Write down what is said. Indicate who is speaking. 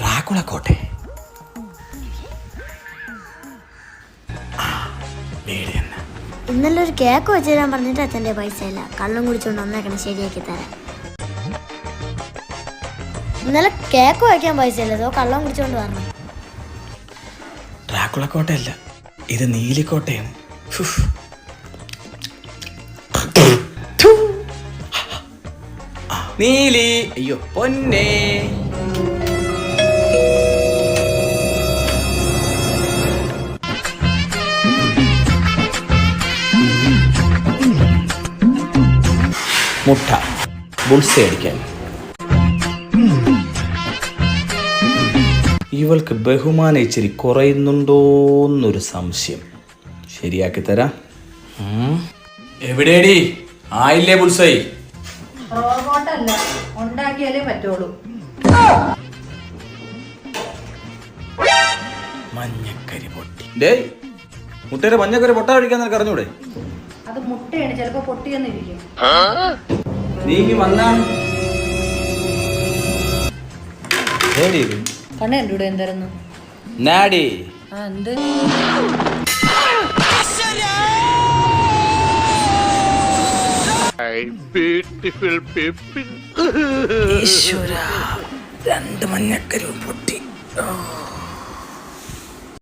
Speaker 1: Dracula കോട്ടെ
Speaker 2: ഇന്നലെ ഒരു cake വെച്ച് തരാൻ പറഞ്ഞിട്ട് അച്ഛന്റെ പൈസ ഇല്ല കള്ളും കുടിച്ചുകൊണ്ട് വന്നേക്കണം ശരിയാക്കി തരാം ഇന്നലെ കേക്ക് വയ്ക്കാൻ പൈസ ഇല്ലതോ കള്ളം കുടിച്ചുകൊണ്ട് പറഞ്ഞു
Speaker 1: ഡ്രാക്കുള കോട്ടയല്ല ഇത് നീലിക്കോട്ടയാണ്. നീലി. അയ്യോ പൊന്നേ. മുട്ട. ബുൾസ അടിക്കാൻ. ഇവൾക്ക് ബഹുമാന ഇച്ചിരി കുറയുന്നുണ്ടോന്നൊരു സംശയം. ശരിയാക്കി തരാം. എവിടെയടി? ആയില്ലേ ബുൾസൈ?
Speaker 3: റോബോട്ടല്ല ഉണ്ടാക്കിയാലേ പറ്റുള്ളൂ.
Speaker 1: മഞ്ഞക്കരി പൊട്ടി. ഡേയ് മുട്ടയുടെ മഞ്ഞക്കരി പൊട്ട കഴിക്കാൻ നിനക്ക് അറിഞ്ഞൂടെ?
Speaker 3: അത് മുട്ടയാണ് ചിലപ്പോ പൊട്ടിയെന്നിരിക്കും.
Speaker 1: നീ വന്നാ?
Speaker 3: കണ്ണ കണ്ടൂടെ എന്തായിരുന്നു
Speaker 1: നാടി.
Speaker 3: ആ എന്ത്?
Speaker 4: People.
Speaker 1: ഈശ്വര രണ്ട് മഞ്ഞക്കരി പൊട്ടി ഓ